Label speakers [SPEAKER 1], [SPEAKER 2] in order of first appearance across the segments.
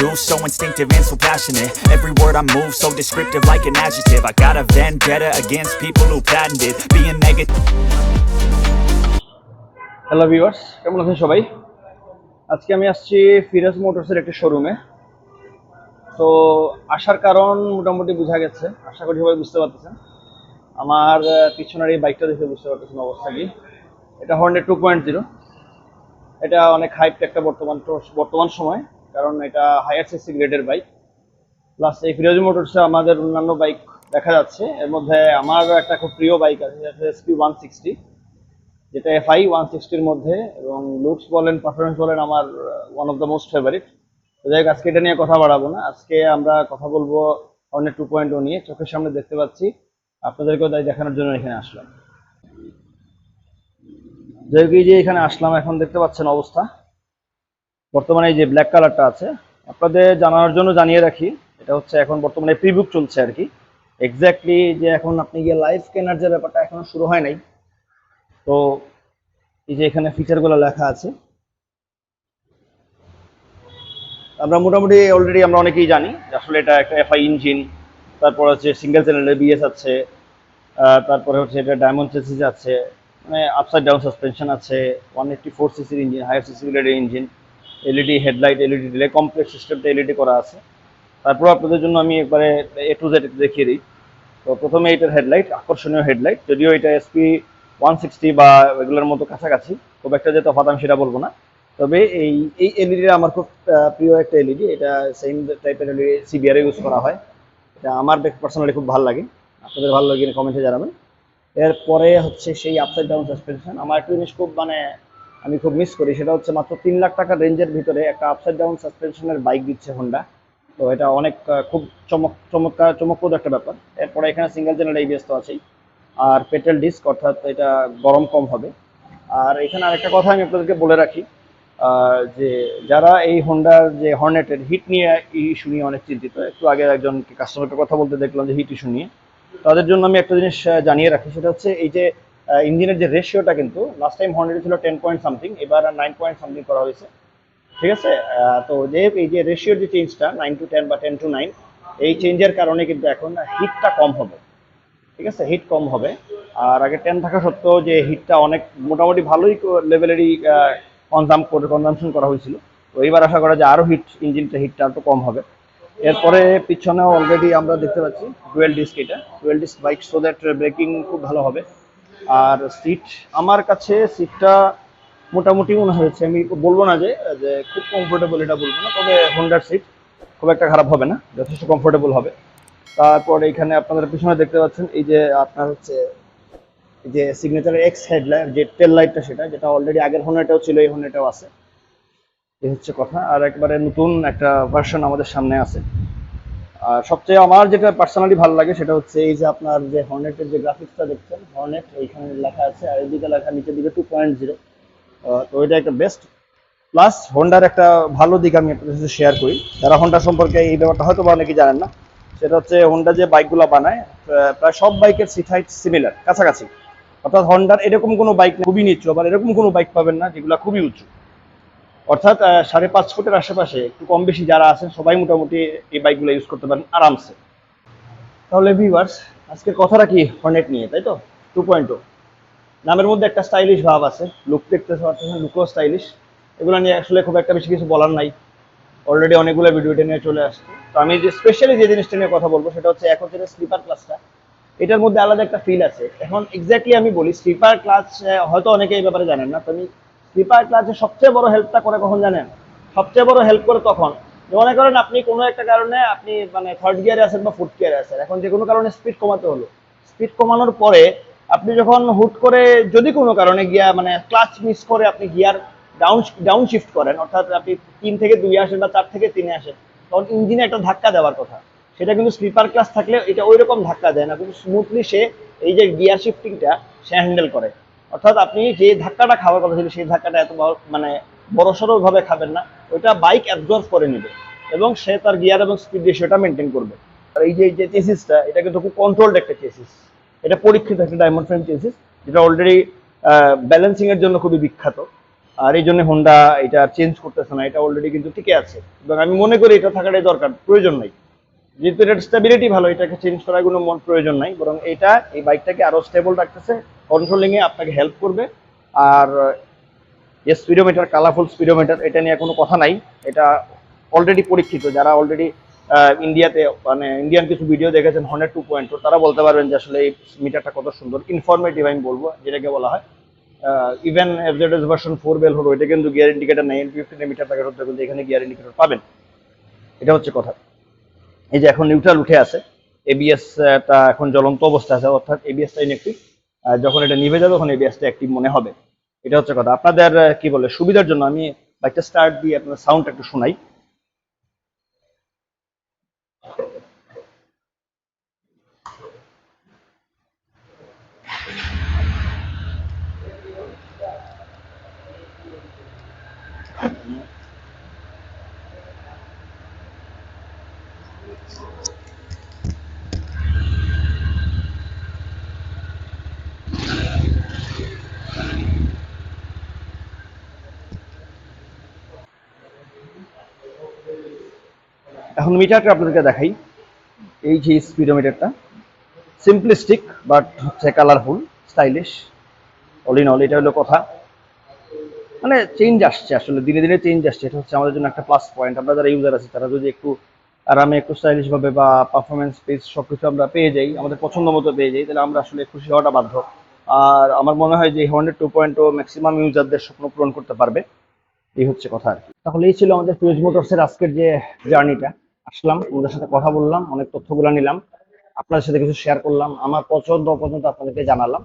[SPEAKER 1] do so instinctive and so passionate. Every word I move, so descriptive, like an adjective. I got a vendetta against people who patented Being negative.
[SPEAKER 2] Hello viewers কেমন আছেন সবাই? আজকে আমি আসছি ফিরাজ মোটরসের একটি শোরুমে তো আসার কারণ মোটামুটি বোঝা গেছে। আশা করি সবাই বুঝতে পারতেছেন। আমার পিছনের এই বাইকটা দেখে বুঝতে পারতেছেন অবস্থা কি। এটা হর্নের টু পয়েন্ট জিরো এটা অনেক হাইপ একটা বর্তমান বর্তমান সময়। কারণ এটা হায়ার সিসি গ্রেডের বাইক প্লাস এই ফিরোজ মোটরসে আমাদের অন্যান্য বাইক দেখা যাচ্ছে। এর মধ্যে আমার একটা খুব প্রিয় বাইক আছে যেটা এসপি ওয়ান সিক্সটি যেটা এফআই ওয়ান সিক্সটির মধ্যে এবং লুকস বলেন পারফরমেন্স বলেন আমার one of the most favourite তো যাই হোক, আজকে এটা নিয়ে কথা বাড়াবো না। আজকে আমরা কথা বলব অনেক টু পয়েন্ট ও নিয়ে। চোখের সামনে দেখতে পাচ্ছি। আপনাদেরকেও তাই দেখানোর জন্য এখানে আসলাম। যাই হোক, এই যে এখানে আসলাম, এখন দেখতে পাচ্ছেন অবস্থা। বর্তমানে এই যে ব্ল্যাক কালারটা আছে, আপনাদের জানার জন্য জানিয়ে রাখি, এটা হচ্ছে এখন বর্তমানে প্রিবুক চলছে আর কি। এক্স্যাক্টলি যে এখন আপনি গিয়ে লাইভ কেনার যে ব্যাপারটা এখনও শুরু হয় নাই, তো এই যে এখানে ফিচারগুলো লেখা আছে। আমরা মোটামুটি অলরেডি আমরা অনেকেই জানি আসলে এটা একটা এফআই ইঞ্জিন তারপর হচ্ছে সিঙ্গেল চ্যানেলের বিএস আছে তারপরে হচ্ছে এটা ডায়মন্ড চেসিস আছে মানে আপসাইড ডাউন সাসপেনশন আছে ওয়ান এইট্টি ফোর সিসির ইঞ্জিন হায়ার সিসি গ্রেডের ইঞ্জিন এলইডি হেডলাইট এলইডি ডিলে কমপ্লেক্স সিস্টেমটা এলইডি করা আছে। তারপর আপনাদের জন্য আমি একবারে এ টু জেড দেখিয়ে দিই। তো প্রথমে এটার হেডলাইট আকর্ষণীয় হেডলাইট যদিও এটা এসপি ওয়ান সিক্সটি বা এগুলোর মতো কাছাকাছি, খুব একটা যে তফাৎ আমি সেটা বলব না। তবে এই এই এলইডিটা আমার খুব প্রিয় একটা এলইডি এটা সেম টাইপের এলইডি সিবিআর ইউজ করা হয়। এটা আমার পার্সোনালি খুব ভালো লাগে। আপনাদের ভালো লাগে কমেন্টে জানাবেন। এরপরে হচ্ছে সেই আপসাইড ডাউন সাসপেনশন আমার একটু জিনিস খুব মানে আমি খুব মিস করি। সেটা হচ্ছে মাত্র তিন লাখ টাকার রেঞ্জের ভিতরে একটা আপসাইড ডাউন সাসপেনশনের বাইক দিচ্ছে হোন্ডা তো এটা অনেক খুব চমক, চমৎকার, চমকপ্রদ একটা ব্যাপার। এরপরে এখানে সিঙ্গেল চ্যানেল এবিএস তো আছেই। আর পেট্রোল ডিস্ক অর্থাৎ এটা গরম কম হবে। আর এখানে আরেকটা কথা আমি আপনাদেরকে বলে রাখি যে যারা এই হোন্ডার যে হর্নেটের হিট নিয়ে ইস্যু নিয়ে অনেক চিন্তিত, একটু আগে একজন কাস্টমারকে কথা বলতে দেখলাম যে হিট ইস্যু নিয়ে। তাদের জন্য আমি একটা জিনিস জানিয়ে রাখি, সেটা হচ্ছে এই যে ইঞ্জিনের যে রেশিওটা কিন্তু লাস্ট টাইম হর্নেটে ছিল টেন পয়েন্ট সামথিং এবার নাইন পয়েন্ট সামথিং করা হয়েছে। ঠিক আছে? তো যে এই যে রেশিওর যে চেঞ্জটা নাইন টু টেন বা টেন টু নাইন এই চেঞ্জের কারণে কিন্তু এখন হিটটা কম হবে। ঠিক আছে? হিট কম হবে। আর আগে টেন থাকা সত্ত্বেও যে হিটটা অনেক মোটামুটি ভালোই লেভেলেরই কনজাম করে কনজামশন করা হয়েছিল। তো এইবার আশা করা যায় আরও হিট ইঞ্জিনটা হিটটা একটু কম হবে। এরপরে পিছনেও অলরেডি আমরা দেখতে পাচ্ছি ডুয়েল ডিস্ক এটা। Dual disc bike so that braking খুব ভালো হবে। আর সিট আমার কাছে সিটটা মোটামুটি মনে হয়েছে, আমি বলব না যে খুব কমফোর্টেবল এটা বলব না, তবে হোন্ডার সিট খুব একটা খারাপ হবে না, যথেষ্ট কমফোর্টেবল হবে। তারপর এখানে আপনাদের পিছনে দেখতে পাচ্ছেন, এই যে আপনার হচ্ছে যে সিগনেচারের এক্স হেডলাইট যে টেল লাইটটা সেটা, যেটা অলরেডি আগের হোনেটাও ছিল, এই হোনেটাও আছে। এই হচ্ছে কথা। আর একবারে নতুন একটা ভার্সন আমাদের সামনে আছে। আর সবচেয়ে আমার যেটা পার্সোনালি ভালো লাগে সেটা হচ্ছে এই যে আপনার যে হর্নেটের যে গ্রাফিক্সটা দেখছেন হর্নেট এইখানে লেখা আছে আর এদিকে লেখা নিচের দিকে টু পয়েন্ট জিরো তো এটা একটা বেস্ট প্লাস হোন্ডার একটা ভালো দিক আমি আপনাদের সাথে শেয়ার করি। যারা হোন্ডা সম্পর্কে এই ব্যাপারটা হয়তো বা অনেকেই জানেন না, সেটা হচ্ছে হোন্ডা যে বাইকগুলো বানায় প্রায় সব বাইকের সিট হাইট সিমিলার কাছাকাছি। অর্থাৎ হন্ডার এরকম কোনো বাইক খুবই নিচ্ছ আবার এরকম কোনো বাইক পাবেন না যেগুলো খুবই উঁচু। অর্থাৎ সাড়ে পাঁচ ফুটের আশেপাশে একটু কম বেশি যারা আছেন, সবাই মোটামুটি এই বাইকগুলো ইউজ করতে পারেন আরামসে। তাহলে ভিউয়ার্স আজকের কথাটা কি হর্নেট নিয়ে, তাই তো? টু পয়েন্ট নামের মধ্যে একটা স্টাইলিশ ভাব আছে লুক দেখতে পাচ্ছেন লুকও স্টাইলিশ এগুলো নিয়ে আসলে খুব একটা বেশি কিছু বলার নাই। অলরেডি অনেকগুলো ভিডিও এটা নিয়ে চলে আসছে। তো আমি যে স্পেশালি যে জিনিসটা নিয়ে কথা বলব, সেটা হচ্ছে এখন যেটা স্লিপার ক্লাসটা এটার মধ্যে আলাদা একটা ফিল আছে। এখন এক্স্যাক্টলি আমি বলি স্লিপার ক্লাস হয়তো অনেকে এই ব্যাপারে জানেন না, তো আমি স্লিপার ক্লাচে সবচেয়ে বড় হেল্পটা করে কখন জানেন? সবচেয়ে বড় হেল্প করে তখন। মনে করেন আপনি কোনো একটা কারণে আপনি মানে থার্ড গিয়ারে আছেন বা ফোর্থ গিয়ারে আছেন, এখন যে কোনো কারণে স্পিড কমাতে হলো। স্পিড কমানোর পরে আপনি যখন হুট করে যদি কোনো কারণে গিয়া মানে ক্লাচ মিস করে আপনি গিয়ার ডাউন ডাউন শিফট করেন, অর্থাৎ আপনি তিন থেকে দুই আসেন বা চার থেকে তিনে আসেন, তখন ইঞ্জিনে একটা ধাক্কা দেওয়ার কথা। সেটা কিন্তু স্লিপার ক্লাস থাকলে এটা ওই রকম ধাক্কা দেয় না, কিন্তু স্মুথলি সে এই যে গিয়ার শিফটিংটা সে হ্যান্ডেল করে। অর্থাৎ আপনি যে ধাক্কাটা খাওয়ার কথা ছিল, সেই ধাক্কাটা এত বড়- মানে বড়সড় ভাবে খাবেন না। ওইটা বাইক অ্যাবজর্ভ করে নেবে এবং সে তার গিয়ার এবং স্পিড রেশিওটা মেনটেন করবে। আর এই যে এই যে চেসিসটা এটা কিন্তু খুব কন্ট্রোলড একটা চেসিস এটা পরীক্ষিত একটা ডায়মন্ড ফ্রেম চেসিস যেটা অলরেডি ব্যালেন্সিং এর জন্য খুবই বিখ্যাত। আর এই জন্য হোন্ডা এটা চেঞ্জ করতেছে না, এটা অলরেডি কিন্তু টিকে আছে। এবং আমি মনে করি এটা থাকাটাই দরকার, প্রয়োজন নাই। যেহেতু এটার স্টেবিলিটি ভালো, এটাকে চেঞ্জ করার কোনো মন প্রয়োজন নাই, বরং এটা এই বাইকটাকে আরও স্টেবল রাখতেছে। কন্ট্রোলিং এ আপনাকে হেল্প করবে। আর, যে স্পিডোমিটার কালারফুল স্পিডোমিটার এটা নিয়ে কোনো কথা নাই। এটা অলরেডি পরীক্ষিত। যারা অলরেডি ইন্ডিয়াতে মানে ইন্ডিয়ান কিছু ভিডিও দেখেছেন হন্ড্রেড টু পয়েন্ট তারা বলতে পারবেন যে আসলে এই মিটারটা কত সুন্দর। ইনফরমেটিভ আমি বলব, যেটাকে বলা হয়। ইভেন এফজেডএস ভার্সন ফোর বেল হলো এটা কিন্তু গিয়ার ইন্ডিকেটার নেই। ফিফটিন মিটার প্যাকেট হতে কিন্তু এখানে গিয়ার ইন্ডিকেটার পাবেন। এটা হচ্ছে কথা। এই যে এখন নিউট্রাল উঠে আছে। এবিএস টা এখন জ্বলন্ত অবস্থা আছে, অর্থাৎ এবিএস টা ইনএক্টিভ যখন এটা নিভে যাবে, তখন এই টা অ্যাক্টিভ মনে হবে। এটা হচ্ছে কথা। আপনাদের কি বলে, সুবিধার জন্য আমি বাইকটা স্টার্ট দিয়ে আপনার সাউন্ড একটু শোনাই। এখন মিটারটা আপনাদেরকে দেখাই। এই যে স্পিডোমিটারটা সিম্পলিস্টিক বাট হচ্ছে colourful stylish all in all এটা হলো কথা। মানে চেঞ্জ আসছে আসলে, দিনে দিনে চেঞ্জ আসছে, এটা হচ্ছে আমাদের জন্য একটা প্লাস পয়েন্ট আমরা যারা ইউজার আছি, তারা যদি একটু আরামে, একটু স্টাইলিশ ভাবে বা পারফরমেন্স পেজ সবকিছু আমরা পেয়ে যাই, আমাদের পছন্দ মতো পেয়ে যাই, তাহলে আমরা আসলে খুশি হওয়াটা বাধ্য। আর আমার মনে হয় যে হান্ড্রেড টু পয়েন্ট ও ম্যাক্সিমাম ইউজারদের স্বপ্ন পূরণ করতে পারবে। এই হচ্ছে কথা আর কি। তাহলে এই ছিল আমাদের ফিউজ মোটরসের আজকের যে জার্নিটা আসলাম ওদের সাথে কথা বললাম, অনেক তথ্যগুলো নিলাম। আপনাদের সাথে কিছু শেয়ার করলাম, আমার পছন্দ, অপছন্দ আপনাদেরকে জানালাম।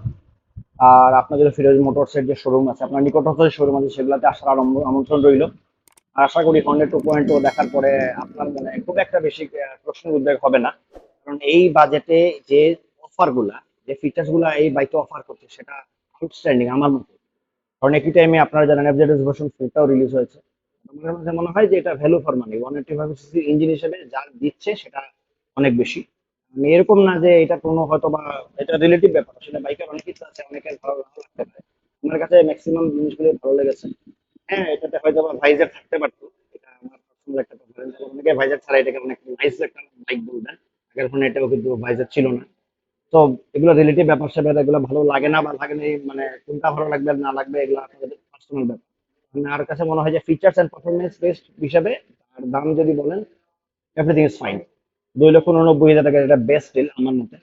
[SPEAKER 2] আর আপনাদের ফিরোজ মোটরসের যে শোরুম আছে, আপনার নিকটস্থ যে শোরুম আছে, সেগুলোতে আসার আরম্ভ, আমন্ত্রণ রইল। আশা করি হান্ড্রেড টু পয়েন্ট দেখার পরে আপনার মানে খুব একটা বেশি প্রশ্ন উদ্বেগ হবে না। কারণ এই বাজেটে যে অফারগুলা, যে ফিচার্সগুলা এই বাইকে অফার করছে, সেটা আউটস্ট্যান্ডিং আমার মতে। কারণ একই টাইমে আপনারা জানেন এফজেডএস ভার্সন ফোরটাও রিলিজ হয়েছে। আমার কাছে মনে হয় যে এটা value for money one eighty five CC engine হিসেবে যা দিচ্ছে সেটা অনেক বেশি। আমি এরকম না যে এটা কোনো হয়তো বা এটা রিলেটিভ ব্যাপার আসলে বাইকের অনেক কিছু আছে, অনেকের ভালো নাও লাগতে পারে। আমার কাছে ম্যাক্সিমাম জিনিসগুলো ভালো লেগেছে। হ্যাঁ এটাতে হয়তো বা ভাইজার থাকতে পারতো। এটা আমার পার্সোনাল একটা প্রেফারেন্স অনেকে ভাইজার ছাড়া এটাকে অনেক নাইস একটা বাইক বলবেন আগের ফোনে এটাও কিন্তু ভাইজার ছিল না। তো এগুলো রিলেটিভ ব্যাপার স্যাপার এগুলো ভালো লাগে না বা লাগে না মানে কোনটা ভালো লাগবে না লাগবে, এগুলো আপনাদের পার্সোনাল ব্যাপার। আমার কাছে মনে হয় যে ফিচার্স এন্ড পারফরমেন্স বেস্ট হিসাবে আর দাম যদি বলেন এভরিথিং ইজ ফাইন দুই লক্ষ উননব্বই হাজার টাকা এটা বেস্ট ডিল আমার মতে।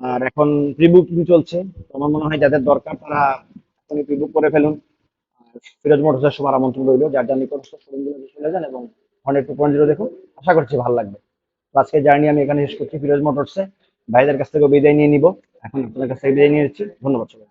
[SPEAKER 2] আর এখন প্রিবুকিং চলছে, তো আমার মনে হয় যাদের দরকার তারা এখনই প্রিবুক করে ফেলুন। আর ফিরোজ মোটরসের সবার আমন্ত্রণ রইল, যার যার নিকটস্থ শোরুমগুলো চলে যান এবং হান্ড্রেড টু পয়েন্ট জিরো দেখুন। আশা করছি ভালো লাগবে। আজকে জার্নি আমি এখানে শেষ করছি, ফিরোজ মোটরসে। ভাইদের কাছ থেকে বিদায় নিয়ে নিব। এখন আপনাদের কাছ থেকে বিদায় নিয়ে নিচ্ছি। ধন্যবাদ সবাই